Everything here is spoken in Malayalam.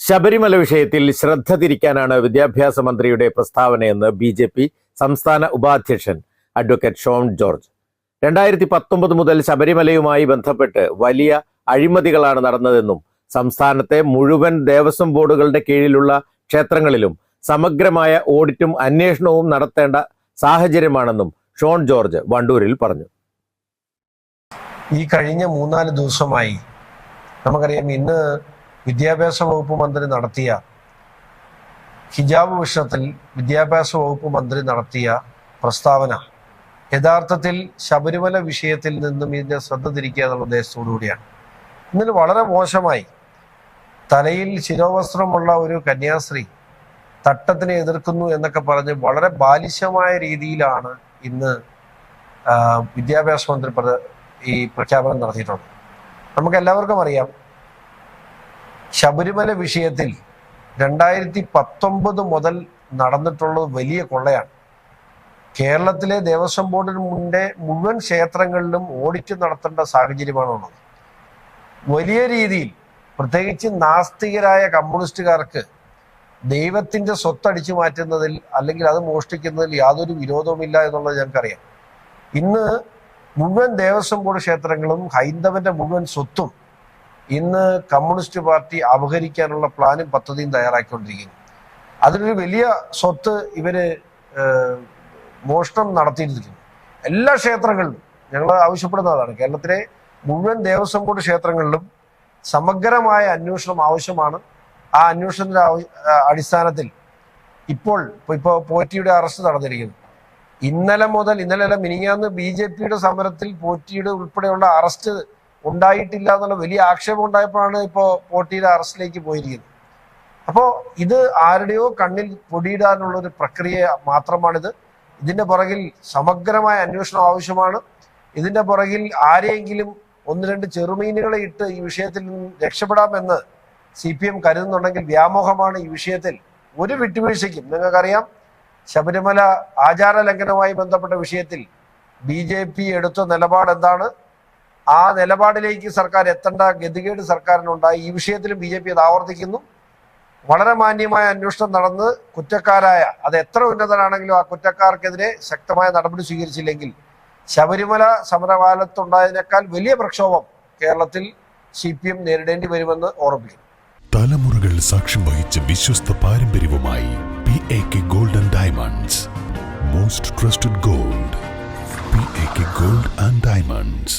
ശബരിമല വിഷയത്തിൽ ശ്രദ്ധ തിരിക്കാനാണ് വിദ്യാഭ്യാസ മന്ത്രിയുടെ പ്രസ്താവനയെന്ന് ബി ജെ പി സംസ്ഥാന ഉപാധ്യക്ഷൻ അഡ്വക്കേറ്റ് ഷോൺ ജോർജ്. രണ്ടായിരത്തി പത്തൊമ്പത് മുതൽ ശബരിമലയുമായി ബന്ധപ്പെട്ട് വലിയ അഴിമതികളാണ് നടന്നതെന്നും സംസ്ഥാനത്തെ മുഴുവൻ ദേവസ്വം ബോർഡുകളുടെ കീഴിലുള്ള ക്ഷേത്രങ്ങളിലും സമഗ്രമായ ഓഡിറ്റും അന്വേഷണവും നടത്തേണ്ട സാഹചര്യമാണെന്നും ഷോൺ ജോർജ് വണ്ടൂരിൽ പറഞ്ഞു. ഈ കഴിഞ്ഞ മൂന്നാൽ ദിവസമായി നമുക്കറിയാം ഇന്ന് വിദ്യാഭ്യാസ വകുപ്പ് മന്ത്രി നടത്തിയ ഹിജാബ് വിഷയത്തിൽ വിദ്യാഭ്യാസ വകുപ്പ് മന്ത്രി നടത്തിയ പ്രസ്താവന യഥാർത്ഥത്തിൽ ശബരിമല വിഷയത്തിൽ നിന്നും ഇതിന്റെ ശ്രദ്ധ തിരിക്കുക എന്നുള്ള ഉദ്ദേശത്തോടു കൂടിയാണ് ഇന്നലെ വളരെ മോശമായി തലയിൽ ശിരോവസ്ത്രമുള്ള ഒരു കന്യാസ്ത്രീ തട്ടത്തിനെ എതിർക്കുന്നു എന്നൊക്കെ പറഞ്ഞ് വളരെ ബാലിശമായ രീതിയിലാണ് ഇന്ന് വിദ്യാഭ്യാസ മന്ത്രി ഈ പ്രഖ്യാപനം നടത്തിയിട്ടുള്ളത്. നമുക്ക് എല്ലാവർക്കും അറിയാം ശബരിമല വിഷയത്തിൽ രണ്ടായിരത്തി പത്തൊമ്പത് മുതൽ നടന്നിട്ടുള്ളത് വലിയ കൊള്ളയാണ്. കേരളത്തിലെ ദേവസ്വം ബോർഡിന് ബോർഡിന്റെ മുഴുവൻ ക്ഷേത്രങ്ങളിലും ഓഡിറ്റ് നടത്തേണ്ട സാഹചര്യമാണുള്ളത്. വലിയ രീതിയിൽ പ്രത്യേകിച്ച് നാസ്തികരായ കമ്മ്യൂണിസ്റ്റുകാർക്ക് ദൈവത്തിന്റെ സ്വത്തടിച്ചു മാറ്റുന്നതിൽ അല്ലെങ്കിൽ അത് മോഷ്ടിക്കുന്നതിൽ യാതൊരു വിരോധവുമില്ല എന്നുള്ളത് ഞങ്ങൾക്കറിയാം. ഇന്ന് മുഴുവൻ ദേവസ്വം ബോർഡ് ക്ഷേത്രങ്ങളും ഹൈന്ദവന്റെ മുഴുവൻ സ്വത്തും ഇന്ന് കമ്മ്യൂണിസ്റ്റ് പാർട്ടി അപഹരിക്കാനുള്ള പ്ലാനും പദ്ധതിയും തയ്യാറാക്കിക്കൊണ്ടിരിക്കുന്നു. അതിലൊരു വലിയ സ്വത്ത് ഇവർ മോഷണം നടത്തിയിരിക്കുന്നു എല്ലാ ക്ഷേത്രങ്ങളിലും ഞങ്ങൾ ആവശ്യപ്പെടുന്നതാണ്. കേരളത്തിലെ മുഴുവൻ ദേവസ്വം ബോർഡ് ക്ഷേത്രങ്ങളിലും സമഗ്രമായ അന്വേഷണം ആവശ്യമാണ്. ആ അന്വേഷണത്തിന്റെ അടിസ്ഥാനത്തിൽ ഇപ്പോൾ ഇപ്പൊ ഇപ്പൊ പോറ്റിയുടെ അറസ്റ്റ് നടന്നിരിക്കുന്നു. ഇന്നലെ മുതൽ ഇന്നലെ മിനിങ്ങാന്ന് ബി ജെ പിയുടെ സമരത്തിൽ പോറ്റിയുടെ ഉൾപ്പെടെയുള്ള അറസ്റ്റ് ഉണ്ടായിട്ടില്ല എന്നുള്ള വലിയ ആക്ഷേപം ഉണ്ടായപ്പോഴാണ് ഇപ്പോ പോട്ടിയുടെ അറസ്റ്റിലേക്ക് പോയിരിക്കുന്നത്. അപ്പോ ഇത് ആരുടെയോ കണ്ണിൽ പൊടിയിടാനുള്ള ഒരു പ്രക്രിയ മാത്രമാണിത്. ഇതിന്റെ പുറകിൽ സമഗ്രമായ അന്വേഷണം ആവശ്യമാണ്. ഇതിന്റെ പുറകിൽ ആരെയെങ്കിലും ഒന്ന് രണ്ട് ചെറുമീനുകളെ ഇട്ട് ഈ വിഷയത്തിൽ നിന്ന് രക്ഷപ്പെടാമെന്ന് സി പി എം കരുതുന്നുണ്ടെങ്കിൽ വ്യാമോഹമാണ് ഈ വിഷയത്തിൽ. ഒരു വിട്ടുവീഴ്ചയ്ക്കും നിങ്ങൾക്കറിയാം ശബരിമല ആചാര ലംഘനവുമായി ബന്ധപ്പെട്ട വിഷയത്തിൽ ബി ജെ പി എടുത്ത നിലപാട് എന്താണ് ആ നിലപാടിലേക്ക് സർക്കാർ എത്തേണ്ട ഗതികേട് സർക്കാരിനുണ്ടായി. ഈ വിഷയത്തിലും ബി ജെ പി അത് ആവർത്തിക്കുന്നു. വളരെ മാന്യമായ അന്വേഷണം നടന്ന് കുറ്റക്കാരായ അത് എത്ര ഉന്നതനാണെങ്കിലും ആ കുറ്റക്കാർക്കെതിരെ ശക്തമായ നടപടി സ്വീകരിച്ചില്ലെങ്കിൽ ശബരിമല സമരകാലത്തുണ്ടായതിനേക്കാൾ വലിയ പ്രക്ഷോഭം കേരളത്തിൽ സി പി എം നേരിടേണ്ടി വരുമെന്ന് ഓർമ്മിക്കുന്നു. തലമുറകൾ സാക്ഷ്യം വഹിച്ച വിശ്വസ്ത പാരമ്പര്യവുമായി P A K golden diamonds. Most trusted gold P A K gold and diamonds.